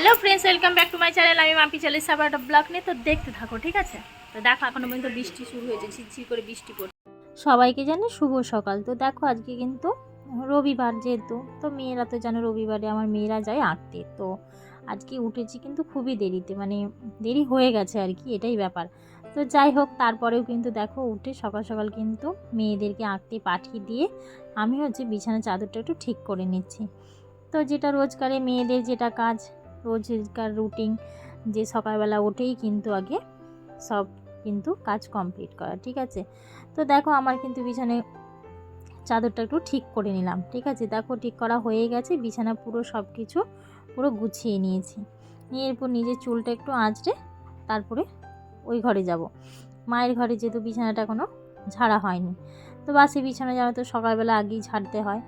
Hello friends welcome back to my channel আমি মাপি চলে আবার একটা ব্লগ নিয়ে। তো দেখতে থাকো, ঠিক আছে? তো দেখো, এখনও পর্যন্ত বৃষ্টি শুরু হয়েছে, ঝিরঝির করে বৃষ্টি পড়ছে। সবাইকে জানে শুভ সকাল। তো দেখো, আজকে কিন্তু রবিবার যেহেতু, তো মেয়েরা তো জানো রবিবারে আমার মেয়েরা যায় আঁকতে তো আজকে উঠেছি কিন্তু খুবই দেরিতে মানে দেরি হয়ে গেছে আর কি, এটাই ব্যাপার। তো যাই হোক, তারপরেও কিন্তু দেখো, উঠে সকাল সকাল কিন্তু মেয়েদেরকে আঁকতে পাঠিয়ে দিয়ে আমি হচ্ছে বিছানা চাদরটা একটু ঠিক করে নিচ্ছি। তো যেটা রোজকারে মেয়েদের যেটা কাজ রোজকার রুটিন যে সকালবেলা উঠেই কিন্তু আগে সব কিন্তু কাজ কমপ্লিট করা, ঠিক আছে? তো দেখো আমার কিন্তু বিছানে চাদরটা একটু ঠিক করে নিলাম, ঠিক আছে? দেখো ঠিক করা হয়ে গেছে, বিছানা পুরো সব কিছু পুরো গুছিয়ে নিয়েছি। নিয়ে এরপর নিজের চুলটা একটু আঁচড়ে তারপরে ওই ঘরে যাব। মায়ের ঘরে যেহেতু বিছানাটা কোনো ঝাড়া হয়নি, তো বাসে বিছানা জানো তো সকালবেলা আগেই ঝাড়তে হয়।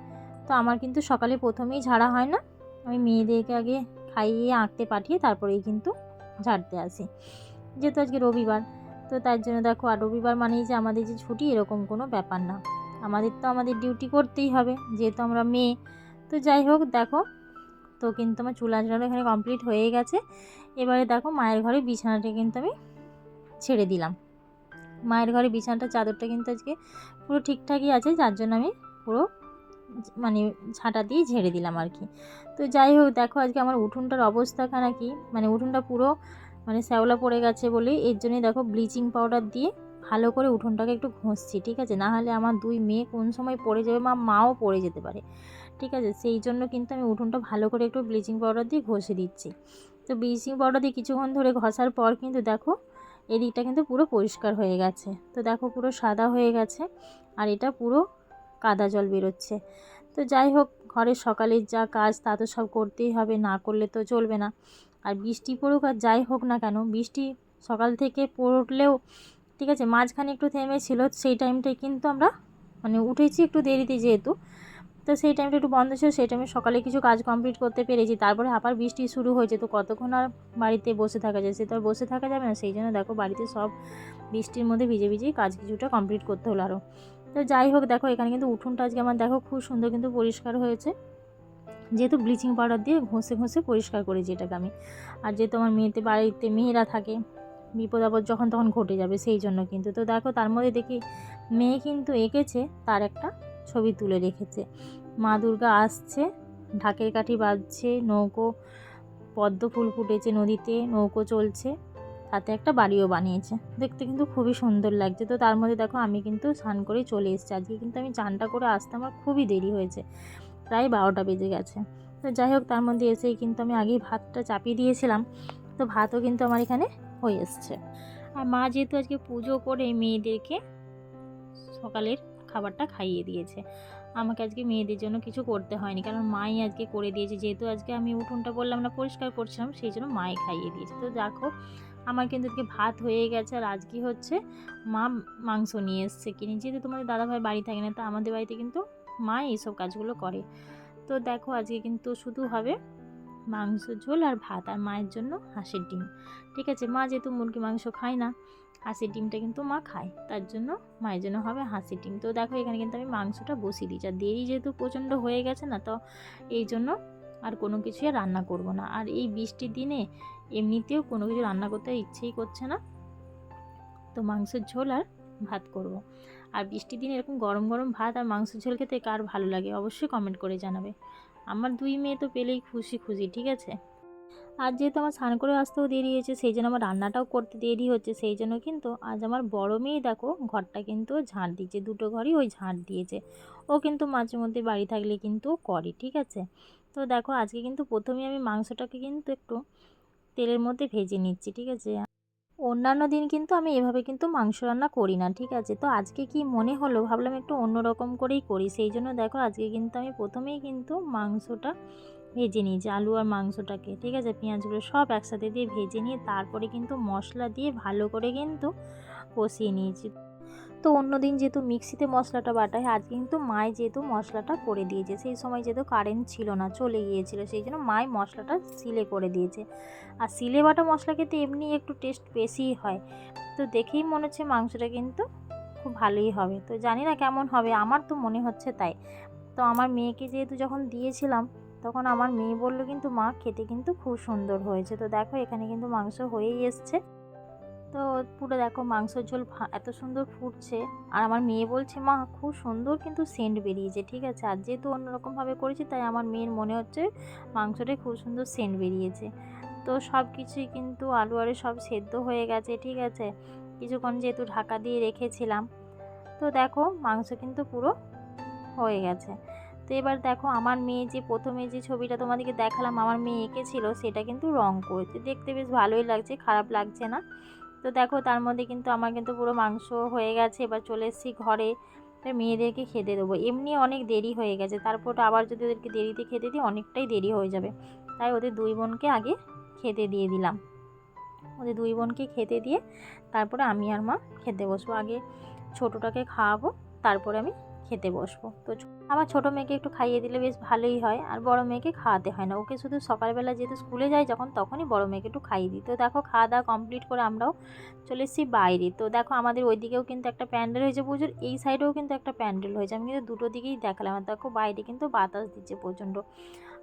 তো আমার কিন্তু সকালে প্রথমেই ঝাড়া হয় না। আমি মেয়েদেরকে আগে খাইয়ে আঁকতে পাঠিয়ে তারপরেই কিন্তু ঝাড়তে আসি। যেহেতু আজকে রবিবার, তো তার জন্য দেখো, আর রবিবার মানেই যে আমাদের যে ছুটি এরকম কোনো ব্যাপার না। আমাদের তো আমাদের ডিউটি করতেই হবে, যেহেতু আমরা মেয়ে। তো যাই হোক, দেখো, তো কিন্তু আমার চুল আঁচড়ানো এখানে কমপ্লিট হয়ে গেছে। এবারে দেখো, মায়ের ঘরে বিছানাটা কিন্তু আমি ছেড়ে দিলাম। মায়ের ঘরে বিছানাটা, চাদরটা কিন্তু আজকে পুরো ঠিকঠাকই আছে, যার জন্য আমি পুরো মানে ঝাঁটা দিয়ে ঝেড়ে দিলাম আর কি। তো যাই হোক, দেখো আজকে আমার উঠোনটার অবস্থাখানা কি মানে উঠোনটা পুরো মানে শ্যাওলা পড়ে গেছে বলে এর জন্যই দেখো ব্লিচিং পাউডার দিয়ে ভালো করে উঠোনটাকে একটু ঘষছি, ঠিক আছে? না হলে আমার দুই মেয়ে কোন সময় পড়ে যাবে বা মাও পড়ে যেতে পারে, ঠিক আছে? সেই জন্য কিন্তু আমি উঠোনটা ভালো করে একটু ব্লিচিং পাউডার দিয়ে ঘষে দিচ্ছি। তো ব্লিচিং পাউডার দিয়ে কিছুক্ষণ ধরে ঘষার পর কিন্তু দেখো, এদিকটা কিন্তু পুরো পরিষ্কার হয়ে গেছে। তো দেখো পুরো সাদা হয়ে গেছে, আর এটা পুরো কাদা জল বেরোচ্ছে। তো যাই হোক, ঘরের সকালের যা কাজ তা তো সব করতেই হবে, না করলে তো চলবে না। আর বৃষ্টি পড়ুক আর যাই হোক না কেন, বৃষ্টি সকাল থেকে পড়লেও, ঠিক আছে, মাঝখানে একটু থেমেছিল, সেই টাইমটায় কিন্তু আমরা মানে উঠেছি একটু দেরিতে যেহেতু। তো সেই টাইমটা একটু বন্ধ ছিল, সেই টাইমে সকালে কিছু কাজ কমপ্লিট করতে পেরেছি। তারপরে আবার বৃষ্টি শুরু হয়েছে, তো কতক্ষণ আর বাড়িতে বসে থাকা যায়? সে তো আর বসে থাকা যাবে না, সেই জন্য দেখো বাড়িতে সব বৃষ্টির মধ্যে ভিজে ভিজেই কাজ কিছুটা কমপ্লিট করতে হলো আরও তো যাই হোক, দেখো, এখানে কিন্তু উঠোনটা আজকে আমার, দেখো, খুব সুন্দর কিন্তু পরিষ্কার হয়েছে। যেহেতু ব্লিচিং পাউডার দিয়ে ঘষে ঘষে পরিষ্কার করেছি এটাকে আমি। আর যেহেতু আমার মেয়েতে, বাড়িতে মেয়েরা থাকে, বিপদ আপদ যখন তখন ঘটে যাবে সেই জন্য কিন্তু। তো দেখো, তার মধ্যে দেখি মেয়ে কিন্তু এঁকেছে, তার একটা ছবি তুলে রেখেছে। মা দুর্গা আসছে, ঢাকের কাঠি বাজছে নৌকো, পদ্ম ফুল ফুটেছে নদীতে, নৌকো চলছে। তাতে একটা বাড়িও বানিয়েছে। দেখতে কিন্তু খুবই সুন্দর লাগছে। তো তার মধ্যে দেখো আমি কিন্তু স্নান করে চলে এসেছি। আজকে কিন্তু আমি চানটা করে আসতে আমার খুবই দেরি হয়েছে। প্রায় বারোটা বেজে গেছে। তো যাই হোক, তার মধ্যে এসেই কিন্তু আমি আগেই ভাতটা চাপিয়ে দিয়েছিলাম। তো ভাতও কিন্তু আমার এখানে হয়ে এসছে। আর মা যেহেতু আজকে পুজো করে মেয়েদেরকে সকালের খাবারটা খাইয়ে দিয়েছে। আমাকে আজকে মেয়েদের জন্য কিছু করতে হয়নি। কারণ মাই আজকে করে দিয়েছে। যেহেতু আজকে আমি উঠোনটা বললাম না, পরিষ্কার করছিলাম, সেই জন্য মাই খাইয়ে দিয়েছে। তো দেখো আমার কিন্তু আজকে ভাত হয়ে গেছে আর আজকে হচ্ছে মা মাংস নিয়ে এসছে কিনে। যেহেতু তোমাদের দাদাভাই বাড়ি থাকে না, তো আমাদের বাড়িতে কিন্তু মা এইসব কাজগুলো করে। তো দেখো আজকে কিন্তু শুধু হবে মাংস ঝোল আর ভাত আর মায়ের জন্য হাঁসের ডিম। ঠিক আছে, মা যেহেতু মুরগি মাংস খায় না, হাঁসের ডিমটা কিন্তু মা খায়। তার জন্য মায়ের জন্য হবে হাঁসের ডিম। তো দেখো এখানে কিন্তু আমি মাংসটা বসিয়ে দিই যা দেরি যেহেতু প্রচণ্ড হয়ে গেছে না, তো এই জন্য আর কোনো আর রান্না করব না। আর এই বৃষ্টির দিনে এমনিতেও কোনো কিছু রান্না করতে ইচ্ছেই করছে না। তো মাংসের ঝোল আর ভাত করব। আর বৃষ্টির দিনে এরকম গরম গরম ভাত আর মাংসের ঝোল খেতে কার ভালো লাগে? অবশ্যই কমেন্ট করে জানাবে। আমার দুই মেয়ে তো পেলেই খুশি খুশি, ঠিক আছে? আর যেহেতু আমার স্নান করে আসতেও দেরি হয়েছে, সেই জন্য আমার রান্নাটাও করতে দেরি হচ্ছে, সেই জন্য কিন্তু আজ আমার বড় মেয়ে দেখো, ঘরটা কিন্তু ঝাঁট দিয়েছে, দুটো ঘরই ওই ঝাঁট দিয়েছে। ও কিন্তু মাঝে মধ্যে বাড়ি থাকলে কিন্তু করে, ঠিক আছে? তো দেখো আজকে কিন্তু প্রথমে আমি মাংসটাকে কিন্তু একটু তেলের মধ্যে ভেজে নিচ্ছি, ঠিক আছে? অন্যান্য দিন কিন্তু আমি এভাবে কিন্তু মাংস রান্না করি না, ঠিক আছে? তো আজকে কি মনে হলো? ভাবলাম একটু অন্যরকম করেই করি, সেই জন্য দেখো আজকে কিন্তু আমি প্রথমেই কিন্তু মাংসটা ভেজে নিয়েছি আলু আর মাংসটাকে, ঠিক আছে? পেঁয়াজগুলো সব একসাথে দিয়ে ভেজে নিয়ে তারপরে কিন্তু মশলা দিয়ে ভালো করে কিন্তু কষিয়ে নিয়েছি। তো অন্যদিন যেহেতু মিক্সিতে মশলাটা বাটায় আজকে কিন্তু মায় যেহেতু মশলাটা করে দিয়েছে, সেই সময় যেহেতু কারেন্ট ছিল না, চলে গিয়েছিল, সেই জন্য মায় মশলাটা সিলে করে দিয়েছে। আর সিলে বাটা মশলা খেতে এমনি একটু টেস্ট বেশিই হয়। তো দেখেই মনে হচ্ছে মাংসটা কিন্তু খুব ভালোই হবে। তো জানি না কেমন হবে, আমার তো মনে হচ্ছে তাই। তো আমার মেয়েকে যেহেতু যখন দিয়েছিলাম তখন আমার মেয়ে বলল, কিন্তু মা, খেতে কিন্তু খুব সুন্দর হয়েছে। তো দেখো, এখানে কিন্তু মাংস হয়েই এসছে। তো পুরো দেখো, মাংসর ঝোল এত সুন্দর ফুটছে। আর আমার মেয়ে বলছে, মা, খুব সুন্দর কিন্তু সেন্ট বেরিয়েছে, ঠিক আছে? আর যেহেতু অন্যরকমভাবে করেছি, তাই আমার মেয়ের মনে হচ্ছে মাংসটায় খুব সুন্দর সেন্ট বেরিয়েছে। তো সব কিছুই কিন্তু আলু আরে সব সেদ্ধ হয়ে গেছে, ঠিক আছে? কিছুক্ষণ যেহেতু ঢাকা দিয়ে রেখেছিলাম। তো দেখো, মাংস কিন্তু পুরো হয়ে গেছে। তো এবার দেখো আমার মেয়ে যে প্রথমে যে ছবিটা তোমাদেরকে দেখালাম, আমার মেয়ে এঁকেছিল সেটা কিন্তু রং করেছে। দেখতে বেশ ভালোই লাগছে, খারাপ লাগছে না। তো দেখো তার মধ্যে কিন্তু আমার কিন্তু পুরো মাংস হয়ে গেছে, এবার চলে এসেছি ঘরে। মেয়েদেরকে খেতে দেবো। এমনি অনেক দেরি হয়ে গেছে, তারপর আবার যদি ওদেরকে দেরিতে খেতে দিই, অনেকটাই দেরি হয়ে যাবে। তাই ওদের দুই বোনকে আগে খেতে দিয়ে দিলাম। ওদের দুই বোনকে খেতে দিয়ে তারপরে আমি আর মা খেতে বসবো। আগে ছোটোটাকে খাওয়াবো, তারপরে আমি খেতে বসবো। তো আমার ছোটো মেয়েকে একটু খাইয়ে দিলে বেশ ভালোই হয়, আর বড় মেয়েকে খাওয়াতে হয় না। ওকে শুধু সকালবেলা যেহেতু স্কুলে যায় যখন তখনই বড় মেয়েকে একটু খাইয়ে দিই। তো দেখো, খাওয়া দাওয়া কমপ্লিট করে আমরাও চলে এসেছি বাইরে। তো দেখো, আমাদের ওইদিকেও কিন্তু একটা প্যান্ডেল হয়েছে প্রচুর এই সাইডেও কিন্তু একটা প্যান্ডেল হয়েছে। আমি কিন্তু দুটো দিকেই দেখালাম। আর দেখো, বাইরে কিন্তু বাতাস দিচ্ছে প্রচণ্ড।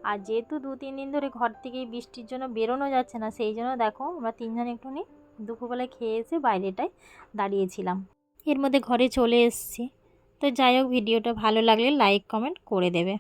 আর যেহেতু দু, তিন দিন ধরে ঘর থেকে বৃষ্টির জন্য বেরোনো যাচ্ছে না, সেই জন্য দেখো, আমরা তিনজন একটুখানি দুপুরবেলায় খেয়ে এসে বাইরেটায় দাঁড়িয়েছিলাম। এর মধ্যে ঘরে চলে এসেছি। তো যাই হোক ভিডিওটা ভালো লাগলে লাইক কমেন্ট করে দেবে।